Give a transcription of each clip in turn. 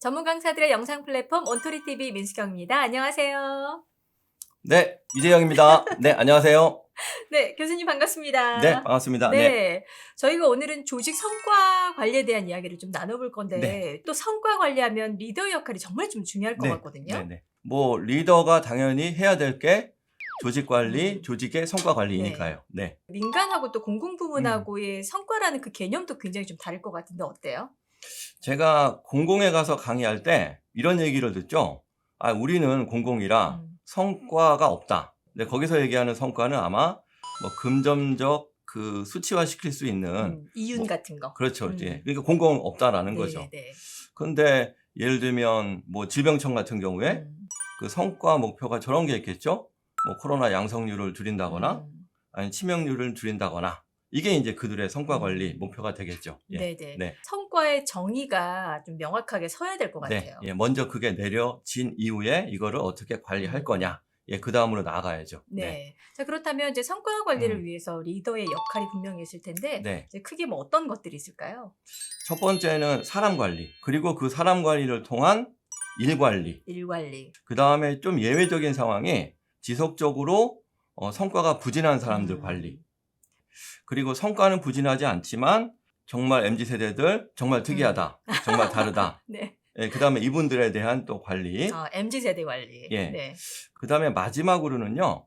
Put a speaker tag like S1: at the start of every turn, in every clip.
S1: 경영사들의 영상 플랫폼 온토리 TV 민수경입니다. 안녕하세요.
S2: 네, 이재영입니다. 네, 안녕하세요.
S1: 네, 교수님 반갑습니다.
S2: 네, 반갑습니다.
S1: 네,
S2: 네.
S1: 저희가 오늘은 조직 성과 관리에 대한 이야기를 좀 나눠볼 건데
S2: 네.
S1: 또 성과 관리하면 리더 역할이 정말 좀 중요할 것
S2: 네,
S1: 같거든요.
S2: 네, 네. 뭐 리더가 당연히 해야 될 게 조직 관리,
S1: 음.
S2: 조직의 성과 관리니까요. 네.
S1: 민간하고 또 공공
S2: 음.
S1: 부문하고의 성과라는 그 개념도 굉장히 좀 다를 것 같은데 어때요?
S2: 제가 공공에 가서 강의할 때 이런 얘기를 듣죠. 아, 우리는 공공이라
S1: 음.
S2: 성과가 없다. 근데 거기서 얘기하는 성과는 아마 뭐 금전적 그 수치화 시킬 수 있는
S1: 음, 이윤
S2: 뭐,
S1: 같은 거.
S2: 그렇죠.
S1: 음.
S2: 예. 그러니까 공공 없다라는
S1: 네,
S2: 거죠.
S1: 네.
S2: 근데 예를 들면 뭐 질병청 같은 경우에
S1: 음.
S2: 그 성과 목표가 저런 게 있겠죠. 뭐 코로나 양성률을 줄인다거나
S1: 음.
S2: 아니 치명률을 줄인다거나 이게 이제 그들의 성과 관리
S1: 음.
S2: 목표가 되겠죠. 예.
S1: 네네.
S2: 네.
S1: 성과의 정의가 좀 명확하게 서야 될것
S2: 네.
S1: 같아요.
S2: 예. 먼저 그게 내려진 이후에 이거를 어떻게 관리할
S1: 음.
S2: 거냐. 예, 그 다음으로 나아가야죠.
S1: 네. 자 그렇다면 이제 성과 관리를
S2: 음.
S1: 위해서 리더의 역할이 분명히 있을 텐데
S2: 네.
S1: 이제 크게 뭐 어떤 것들이 있을까요?
S2: 첫 번째는 사람 관리. 그리고 그 사람 관리를 통한 일 관리.
S1: 일 관리.
S2: 그 다음에 좀 예외적인 상황이 지속적으로 어, 성과가 부진한 사람들
S1: 음.
S2: 관리. 그리고 성과는 부진하지 않지만 정말 MZ 세대들 정말 특이하다. 정말 다르다.
S1: 네.
S2: 예, 그 다음에 이분들에 대한 또 관리.
S1: 어, MZ 세대 관리.
S2: 예.
S1: 네.
S2: 그 다음에 마지막으로는요,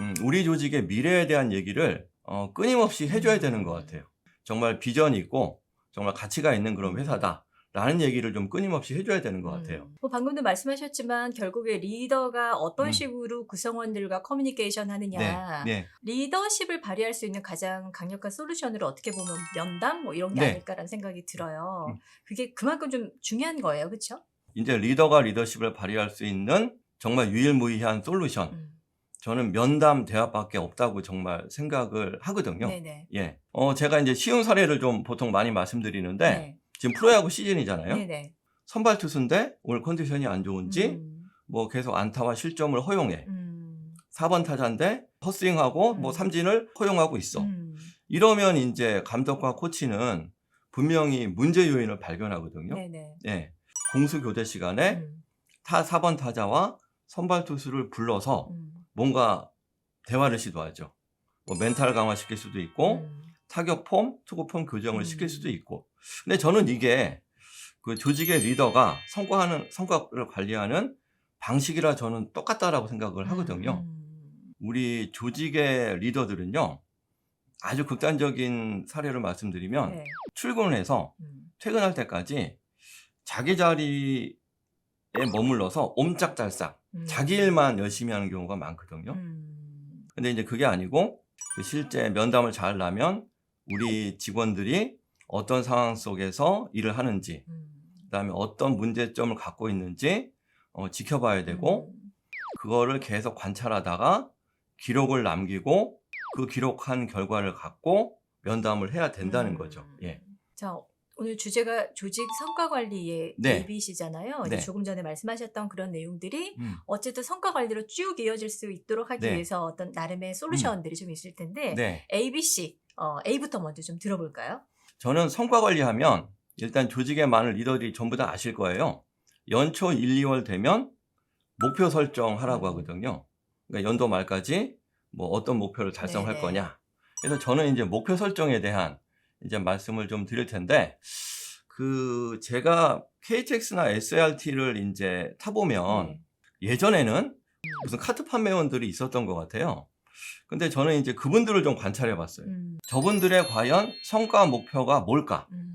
S2: 음, 우리 조직의 미래에 대한 얘기를 어, 끊임없이 해줘야 되는 것 같아요. 정말 비전이 있고, 정말 가치가 있는 그런 회사다. 라는 얘기를 좀 끊임없이 해줘야 되는 것 같아요.
S1: 음. 뭐 방금도 말씀하셨지만 결국에 리더가 어떤
S2: 음.
S1: 식으로 구성원들과 커뮤니케이션 하느냐.
S2: 네, 네.
S1: 리더십을 발휘할 수 있는 가장 강력한 솔루션으로 어떻게 보면 면담 뭐 이런 게
S2: 네.
S1: 아닐까라는 생각이 들어요.
S2: 음.
S1: 그게 그만큼 좀 중요한 거예요, 그렇죠?
S2: 이제 리더가 리더십을 발휘할 수 있는 정말 유일무이한 솔루션.
S1: 음.
S2: 저는 면담 대화밖에 없다고 정말 생각을 하거든요.
S1: 네네.
S2: 예. 어, 제가 이제 쉬운 사례를 좀 보통 많이 말씀드리는데,
S1: 네.
S2: 지금 프로야구 시즌이잖아요.
S1: 네네.
S2: 선발 투수인데 오늘 컨디션이 안 좋은지
S1: 음.
S2: 뭐 계속 안타와 실점을 허용해.
S1: 음.
S2: 4번 타자인데 헛스윙하고
S1: 음.
S2: 뭐 삼진을 허용하고 있어.
S1: 음.
S2: 이러면 이제 감독과 코치는 분명히 문제 요인을 발견하거든요.
S1: 네네.
S2: 예. 공수 교대 시간에
S1: 음.
S2: 타 4번 타자와 선발 투수를 불러서
S1: 음.
S2: 뭔가 대화를 시도하죠. 뭐 멘탈 강화시킬 수도 있고
S1: 음.
S2: 타격 폼, 투구 폼 교정을
S1: 음.
S2: 시킬 수도 있고. 근데 저는 이게 그 조직의 리더가 성과하는 성과를 관리하는 방식이라 저는 똑같다라고 생각을 하거든요.
S1: 음.
S2: 우리 조직의 리더들은요. 아주 극단적인 사례를 말씀드리면
S1: 네.
S2: 출근을 해서
S1: 음.
S2: 퇴근할 때까지 자기 자리에 머물러서 옴짝달싹
S1: 음.
S2: 자기 일만 열심히 하는 경우가 많거든요.
S1: 음.
S2: 근데 이제 그게 아니고 그 실제 면담을 잘 하면 우리 직원들이 어떤 상황 속에서 일을 하는지
S1: 음.
S2: 그다음에 어떤 문제점을 갖고 있는지 어, 지켜봐야 되고
S1: 음.
S2: 그거를 계속 관찰하다가 기록을 남기고 그 기록한 결과를 갖고 면담을 해야 된다는
S1: 음.
S2: 거죠. 예.
S1: 자, 오늘 주제가 조직 성과 관리의
S2: 네.
S1: ABC잖아요. 이제
S2: 네.
S1: 조금 전에 말씀하셨던 그런 내용들이
S2: 음.
S1: 어쨌든 성과 관리로 쭉 이어질 수 있도록 하기
S2: 네.
S1: 위해서 어떤 나름의 솔루션들이 좀 있을 텐데
S2: 네.
S1: ABC 어, A부터 먼저 좀 들어볼까요?
S2: 저는 성과 관리하면 일단 조직에 많은 리더들이 전부 다 아실 거예요. 연초 1, 2월 되면 목표 설정하라고
S1: 음.
S2: 하거든요. 그러니까 연도 말까지 뭐 어떤 목표를 달성할
S1: 네네.
S2: 거냐. 그래서 저는 이제 목표 설정에 대한 이제 말씀을 좀 드릴 텐데 그 제가 KTX나 SRT를 이제 타보면
S1: 네.
S2: 예전에는 무슨 카드 판매원들이 있었던 것 같아요. 근데 저는 이제 그분들을 좀 관찰해 봤어요.
S1: 음,
S2: 저분들의 과연 성과 목표가 뭘까?
S1: 음.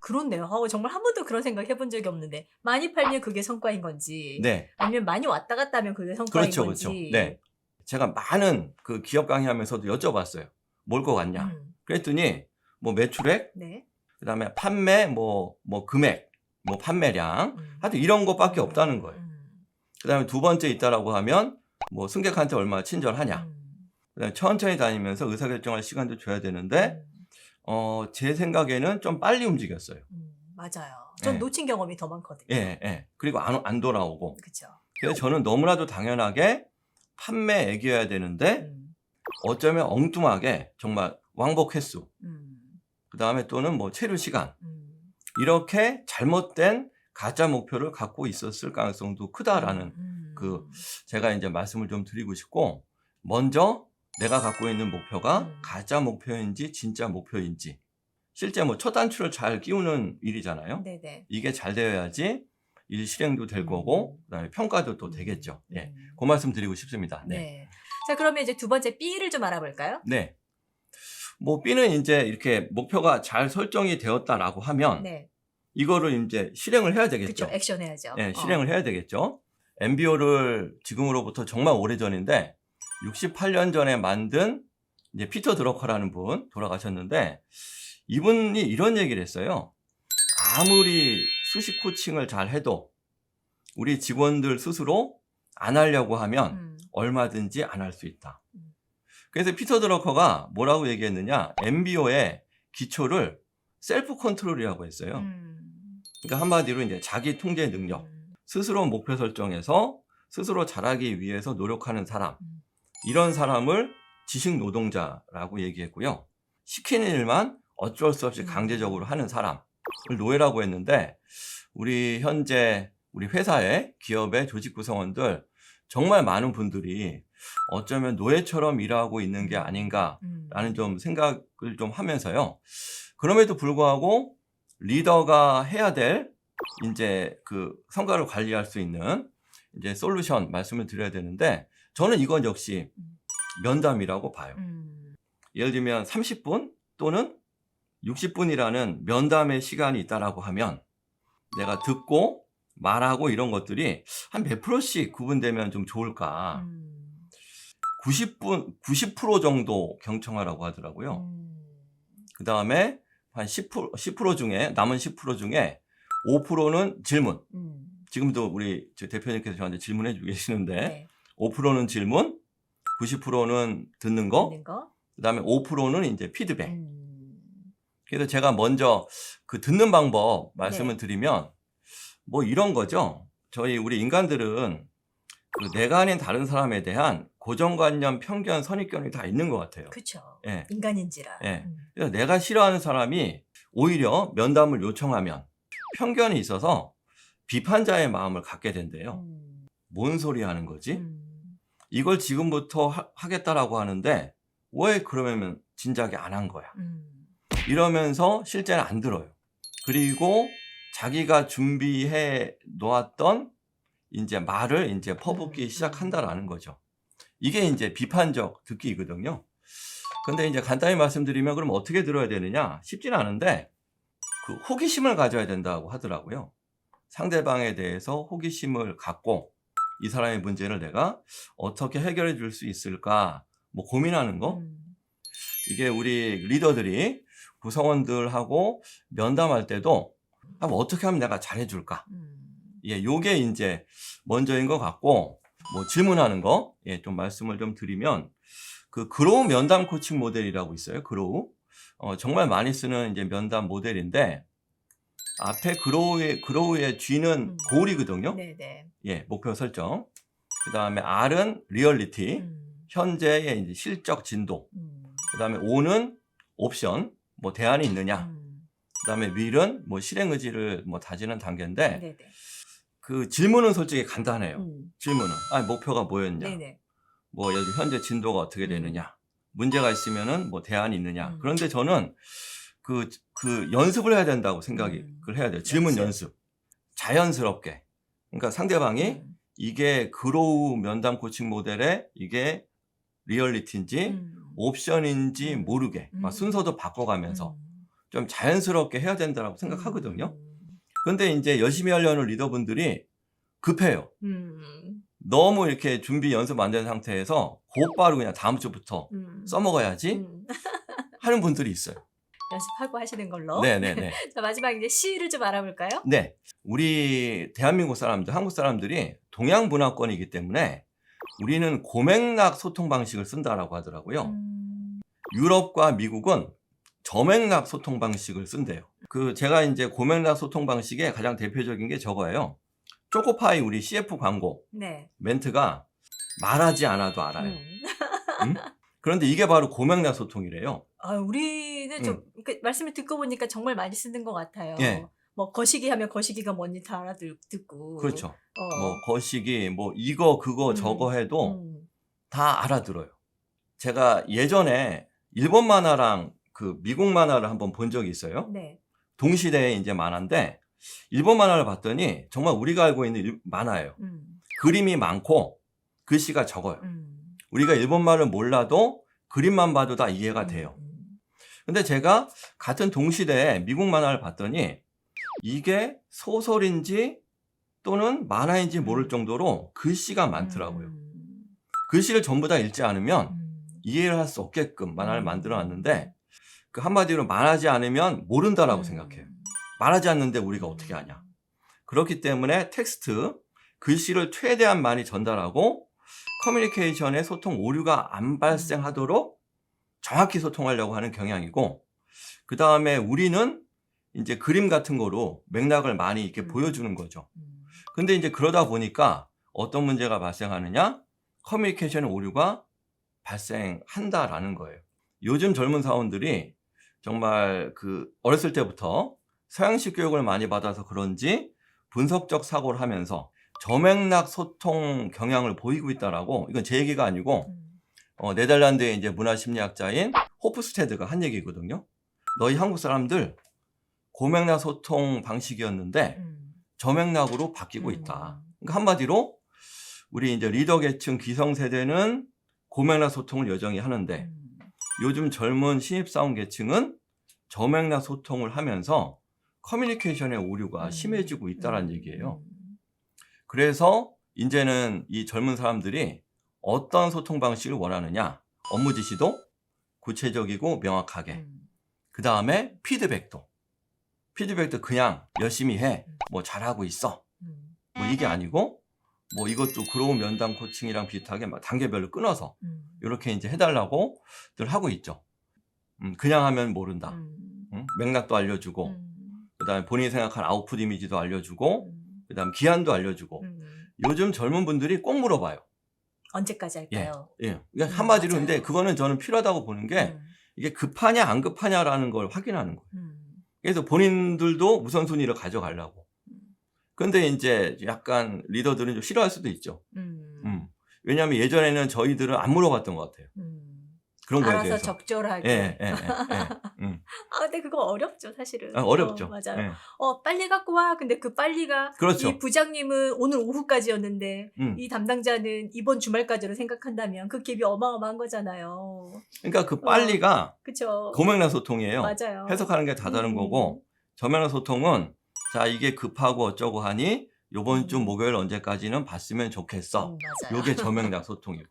S1: 그렇네요. 어, 정말 한 번도 그런 생각 해본 적이 없는데 많이 팔면 그게 성과인 건지
S2: 네.
S1: 아니면 많이 왔다 갔다 하면 그게 성과인
S2: 그렇죠,
S1: 건지
S2: 그렇죠. 네. 제가 많은 그 기업 강의하면서도 여쭤봤어요. 뭘 것 같냐?
S1: 음,
S2: 그랬더니 뭐 매출액,
S1: 네.
S2: 그다음에 판매, 뭐뭐 금액, 뭐 판매량,
S1: 음.
S2: 하여튼 이런 것밖에 없다는 거예요.
S1: 음,
S2: 그다음에 두 번째 있다라고 하면 뭐 승객한테 얼마나 친절하냐.
S1: 음,
S2: 천천히 다니면서 의사결정할 시간도 줘야 되는데
S1: 음,
S2: 어, 제 생각에는 좀 빨리 움직였어요.
S1: 음, 맞아요. 전
S2: 네.
S1: 놓친 경험이 더 많거든요.
S2: 예, 예. 그리고 안, 안 돌아오고.
S1: 그렇죠.
S2: 그래서 저는 너무나도 당연하게 판매액이어야 되는데
S1: 음,
S2: 어쩌면 엉뚱하게 정말 왕복 횟수,
S1: 음,
S2: 그 다음에 또는 뭐 체류 시간,
S1: 음,
S2: 이렇게 잘못된 가짜 목표를 갖고 있었을 가능성도 크다라는
S1: 음.
S2: 그 제가 이제 말씀을 좀 드리고 싶고 먼저 내가 갖고 있는 목표가
S1: 음.
S2: 가짜 목표인지 진짜 목표인지 실제 뭐 첫 단추를 잘 끼우는 일이잖아요.
S1: 네네.
S2: 이게 잘 되어야지 일 실행도 될
S1: 음.
S2: 거고 그다음에 평가도 또
S1: 음.
S2: 되겠죠. 예.
S1: 음.
S2: 그 말씀 드리고 싶습니다.
S1: 네.
S2: 네.
S1: 자 그러면 이제 두 번째 B를 좀 알아볼까요?
S2: 네. 뭐 B는 이제 이렇게 목표가 잘 설정이 되었다라고 하면
S1: 네.
S2: 이거를 이제 실행을 해야 되겠죠.
S1: 그렇죠. 액션 해야죠.
S2: 예,
S1: 어.
S2: 실행을 해야 되겠죠. MBO를 지금으로부터 정말 오래전인데 68년 전에 만든 이제 피터 드러커라는 분 돌아가셨는데 이분이 이런 얘기를 했어요. 아무리 수식 코칭을 잘 해도 우리 직원들 스스로 안 하려고 하면
S1: 음.
S2: 얼마든지 안 할 수 있다.
S1: 음.
S2: 그래서 피터 드러커가 뭐라고 얘기했느냐? MBO의 기초를 셀프 컨트롤이라고 했어요.
S1: 음.
S2: 그러니까 한마디로 이제 자기 통제 능력.
S1: 음.
S2: 스스로 목표 설정해서 스스로 잘하기 위해서 노력하는 사람.
S1: 음.
S2: 이런 사람을 지식 노동자라고 얘기했고요. 시키는 일만 어쩔 수 없이
S1: 음.
S2: 강제적으로 하는 사람을 노예라고 했는데 우리 현재 우리 회사의 기업의 조직 구성원들 정말 많은 분들이 어쩌면 노예처럼 일하고 있는 게 아닌가라는
S1: 음.
S2: 좀 생각을 좀 하면서요. 그럼에도 불구하고 리더가 해야 될 이제 그 성과를 관리할 수 있는 이제 솔루션 말씀을 드려야 되는데 저는 이건 역시
S1: 음.
S2: 면담이라고 봐요.
S1: 음.
S2: 예를 들면 30분 또는 60분이라는 면담의 시간이 있다라고 하면 내가 듣고 말하고 이런 것들이 한 몇 프로씩 구분되면 좀 좋을까.
S1: 음.
S2: 90분, 90% 정도 경청하라고 하더라고요.
S1: 음.
S2: 그 다음에 한 10%, 10% 중에, 남은 10% 중에 5%는 질문.
S1: 음.
S2: 지금도 우리 저 대표님께서 저한테 질문해 주고 계시는데,
S1: 네.
S2: 5%는 질문, 90%는 듣는 거,
S1: 있는 거.
S2: 그 다음에 5%는 이제 피드백.
S1: 음.
S2: 그래서 제가 먼저 그 듣는 방법 말씀을
S1: 네.
S2: 드리면, 뭐 이런 거죠. 저희 우리 인간들은 그 내가 아닌 다른 사람에 대한 고정관념, 편견, 선입견이 다 있는 것 같아요.
S1: 그쵸.
S2: 예.
S1: 인간인지라.
S2: 예.
S1: 음.
S2: 그래서 내가 싫어하는 사람이 오히려 면담을 요청하면 편견이 있어서 비판자의 마음을 갖게 된대요.
S1: 음.
S2: 뭔 소리 하는 거지?
S1: 음.
S2: 이걸 지금부터 하, 겠다라고 하는데 왜 그러면 진작에 안 한 거야?
S1: 음.
S2: 이러면서 실제는 안 들어요. 그리고 자기가 준비해 놓았던 이제 말을 이제 퍼붓기
S1: 음,
S2: 시작한다라는 거죠. 이게 이제 비판적 듣기거든요. 근데 이제 간단히 말씀드리면 그럼 어떻게 들어야 되느냐? 쉽지는 않은데 그 호기심을 가져야 된다고 하더라고요. 상대방에 대해서 호기심을 갖고 이 사람의 문제를 내가 어떻게 해결해 줄 수 있을까 뭐 고민하는 거
S1: 음.
S2: 이게 우리 리더들이 구성원들하고 면담할 때도 아, 뭐 어떻게 하면 내가 잘해 줄까?
S1: 음.
S2: 예, 요게 이제 먼저인 것 같고 뭐 질문하는 거, 예, 좀 말씀을 좀 드리면 그 그로우 면담 코칭 모델이라고 있어요. 그로우 어, 정말 많이 쓰는 이제 면담 모델인데 앞에 그로우의 그로우의 G는
S1: 음.
S2: 고울이거든요.
S1: 네네.
S2: 예, 목표 설정. 그 다음에 R은 리얼리티,
S1: 음.
S2: 현재의 이제 실적 진도.
S1: 음.
S2: 그 다음에 O는 옵션, 뭐 대안이 있느냐.
S1: 음.
S2: 그 다음에 윌은 뭐 실행 의지를 뭐 다지는 단계인데
S1: 네네.
S2: 그 질문은 솔직히 간단해요.
S1: 음.
S2: 질문은 아 목표가 뭐였냐,
S1: 네네.
S2: 뭐 여기 현재 진도가 어떻게
S1: 음.
S2: 되느냐, 문제가 있으면은 뭐 대안이 있느냐.
S1: 음.
S2: 그런데 저는 그, 그 연습을 해야 된다고 생각을
S1: 음.
S2: 해야 돼요. 질문
S1: 연습.
S2: 연습. 자연스럽게. 그러니까 상대방이
S1: 음.
S2: 이게 그로우 면담 코칭 모델의 이게 리얼리티인지
S1: 음.
S2: 옵션인지
S1: 음.
S2: 모르게 막
S1: 음.
S2: 순서도 바꿔가면서
S1: 음.
S2: 좀 자연스럽게 해야 된다고 생각하거든요.
S1: 음.
S2: 근데 이제 열심히 하려는 리더분들이 급해요.
S1: 음.
S2: 너무 이렇게 준비 연습 안 된 상태에서 곧바로 그냥 다음 주부터
S1: 음.
S2: 써먹어야지
S1: 음.
S2: 하는 분들이 있어요.
S1: 연습하고 하시는 걸로.
S2: 네네네.
S1: 자 마지막 이제 C를 좀 알아볼까요?
S2: 네. 우리 대한민국 사람들, 한국 사람들이 동양 문화권이기 때문에 우리는 고맥락 소통 방식을 쓴다라고 하더라고요.
S1: 음.
S2: 유럽과 미국은 저맥락 소통 방식을 쓴대요. 그 제가 이제 고맥락 소통 방식의 가장 대표적인 게 저거예요. 초코파이 우리 CF 광고
S1: 네.
S2: 멘트가 말하지 않아도 알아요.
S1: 음.
S2: 음? 그런데 이게 바로 고맥락 소통이래요.
S1: 아, 우리는 좀 그 말씀을 듣고 보니까 정말 많이 쓰는 것 같아요.
S2: 예.
S1: 뭐 거시기 하면 거시기가 뭔지 다 알아듣고.
S2: 그렇죠.
S1: 어.
S2: 뭐 거시기 뭐 이거 그거
S1: 음,
S2: 저거 해도
S1: 음.
S2: 다 알아들어요. 제가 예전에 일본 만화랑 그 미국 만화를 한번 본 적이 있어요.
S1: 네.
S2: 동시대에 이제 만화인데 일본 만화를 봤더니 정말 우리가 알고 있는 일- 만화예요.
S1: 음.
S2: 그림이 많고 글씨가 적어요.
S1: 음.
S2: 우리가 일본말을 몰라도 그림만 봐도 다 이해가 돼요.
S1: 음.
S2: 근데 제가 같은 동시대에 미국 만화를 봤더니 이게 소설인지 또는 만화인지 모를 정도로 글씨가 많더라고요.
S1: 음.
S2: 글씨를 전부 다 읽지 않으면
S1: 음.
S2: 이해를 할 수 없게끔 만화를
S1: 음.
S2: 만들어 놨는데 그 한마디로 말하지 않으면 모른다라고
S1: 음.
S2: 생각해요. 말하지 않는데 우리가 어떻게 하냐. 그렇기 때문에 텍스트, 글씨를 최대한 많이 전달하고 커뮤니케이션의 소통 오류가 안 발생하도록 정확히 소통하려고 하는 경향이고 그 다음에 우리는 이제 그림 같은 거로 맥락을 많이 이렇게
S1: 음.
S2: 보여주는 거죠.
S1: 음.
S2: 근데 이제 그러다 보니까 어떤 문제가 발생하느냐? 커뮤니케이션 오류가 발생한다라는 거예요. 요즘 젊은 사원들이 정말 그 어렸을 때부터 서양식 교육을 많이 받아서 그런지 분석적 사고를 하면서 저맥락 소통 경향을 보이고 있다라고 이건 제 얘기가 아니고
S1: 음.
S2: 어, 네덜란드의 이제 문화 심리학자인 호프스테드가 한 얘기거든요. 너희 한국 사람들 고맥락 소통 방식이었는데
S1: 음.
S2: 저맥락으로 바뀌고
S1: 음.
S2: 있다. 그러니까 한마디로 우리 이제 리더 계층 기성 세대는 고맥락 소통을 여전히 하는데
S1: 음.
S2: 요즘 젊은 신입사원 계층은 저맥락 소통을 하면서 커뮤니케이션의 오류가
S1: 음.
S2: 심해지고 있다는
S1: 음.
S2: 얘기예요.
S1: 음.
S2: 그래서 이제는 이 젊은 사람들이 어떤 소통 방식을 원하느냐? 업무 지시도 구체적이고 명확하게.
S1: 음.
S2: 그 다음에 피드백도. 피드백도 그냥 열심히 해. 뭐 잘하고 있어.
S1: 음.
S2: 뭐 이게 아니고 뭐 이것도 그로우 면담 코칭이랑 비슷하게 막 단계별로 끊어서
S1: 음.
S2: 이렇게 이제 해달라고 늘 하고 있죠. 음, 그냥 하면 모른다.
S1: 음.
S2: 응? 맥락도 알려주고
S1: 음.
S2: 그 다음에 본인이 생각한 아웃풋 이미지도 알려주고
S1: 음.
S2: 그다음 기한도 알려주고
S1: 음.
S2: 요즘 젊은 분들이 꼭 물어봐요.
S1: 언제까지 할까요?
S2: 예, 그러니까
S1: 음,
S2: 한마디로
S1: 맞아요.
S2: 근데 그거는 저는 필요하다고 보는 게
S1: 음.
S2: 이게 급하냐 안 급하냐라는 걸 확인하는 거예요.
S1: 음.
S2: 그래서 본인들도 우선순위를 가져가려고.
S1: 음.
S2: 근데 이제 약간 리더들은 좀 싫어할 수도 있죠.
S1: 음.
S2: 음. 왜냐하면 예전에는 저희들은 안 물어봤던 것 같아요.
S1: 음.
S2: 그런 거에
S1: 알아서
S2: 대해서.
S1: 적절하게.
S2: 예, 예, 예, 예. 음.
S1: 아, 근데 그거 어렵죠, 사실은.
S2: 아, 어렵죠.
S1: 어, 맞아요.
S2: 예.
S1: 어, 빨리 갖고 와. 근데 그 빨리가
S2: 그렇죠.
S1: 이 부장님은 오늘 오후까지였는데
S2: 음.
S1: 이 담당자는 이번 주말까지로 생각한다면 그 갭이 어마어마한 거잖아요.
S2: 그러니까 그 빨리가
S1: 그쵸?
S2: 고맥락 소통이에요.
S1: 맞아요.
S2: 해석하는 게 다 다른
S1: 음.
S2: 거고 저면락 소통은 자 이게 급하고 어쩌고 하니 요번 주
S1: 음.
S2: 목요일 언제까지는 봤으면 좋겠어.
S1: 음, 맞아요.
S2: 요게 저맥락 소통이고.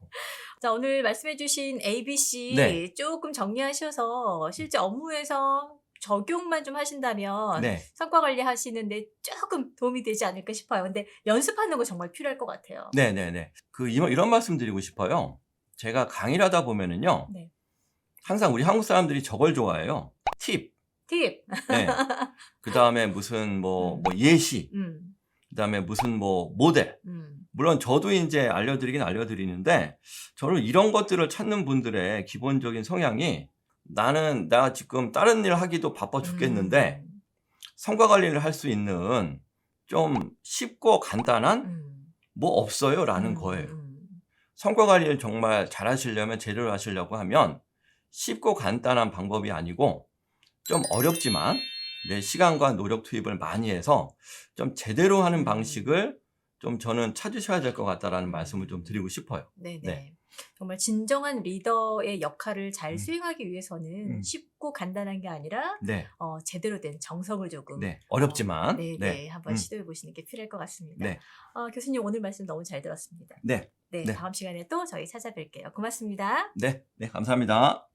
S1: 자, 오늘 말씀해주신 ABC
S2: 네.
S1: 조금 정리하셔서 실제 업무에서 적용만 좀 하신다면
S2: 네.
S1: 성과 관리 하시는데 조금 도움이 되지 않을까 싶어요. 근데 연습하는 거 정말 필요할 것 같아요.
S2: 네, 네, 네. 그 이런, 이런 말씀 드리고 싶어요. 제가 강의를 하다 보면은요.
S1: 네.
S2: 항상 우리 한국 사람들이 저걸 좋아해요. 팁.
S1: 팁.
S2: 네. 그 다음에 무슨 뭐, 뭐 예시.
S1: 음,
S2: 그 다음에 무슨 뭐 모델.
S1: 음,
S2: 물론 저도 이제 알려드리긴 알려드리는데 저는 이런 것들을 찾는 분들의 기본적인 성향이 나는 나 지금 다른 일 하기도 바빠 죽겠는데
S1: 음,
S2: 성과 관리를 할 수 있는 좀 쉽고 간단한
S1: 음,
S2: 뭐 없어요 라는
S1: 음,
S2: 거예요.
S1: 음,
S2: 성과 관리를 정말 잘 하시려면 제대로 하시려고 하면 쉽고 간단한 방법이 아니고 좀 어렵지만 내 시간과 노력 투입을 많이 해서 좀 제대로 하는
S1: 음.
S2: 방식을 좀 저는 찾으셔야 될 것 같다라는
S1: 음.
S2: 말씀을 좀 드리고 싶어요.
S1: 네네.
S2: 네.
S1: 정말 진정한 리더의 역할을 잘
S2: 음.
S1: 수행하기 위해서는
S2: 음.
S1: 쉽고 간단한 게 아니라
S2: 네,
S1: 어, 제대로 된 정성을 조금
S2: 네. 어렵지만.
S1: 네,
S2: 네.
S1: 네, 한번
S2: 음.
S1: 시도해 보시는 게 필요할 것 같습니다.
S2: 네.
S1: 어, 교수님 오늘 말씀 너무 잘 들었습니다.
S2: 네,
S1: 네,
S2: 네.
S1: 다음 시간에 또 저희 찾아뵐게요. 고맙습니다.
S2: 네, 네. 감사합니다.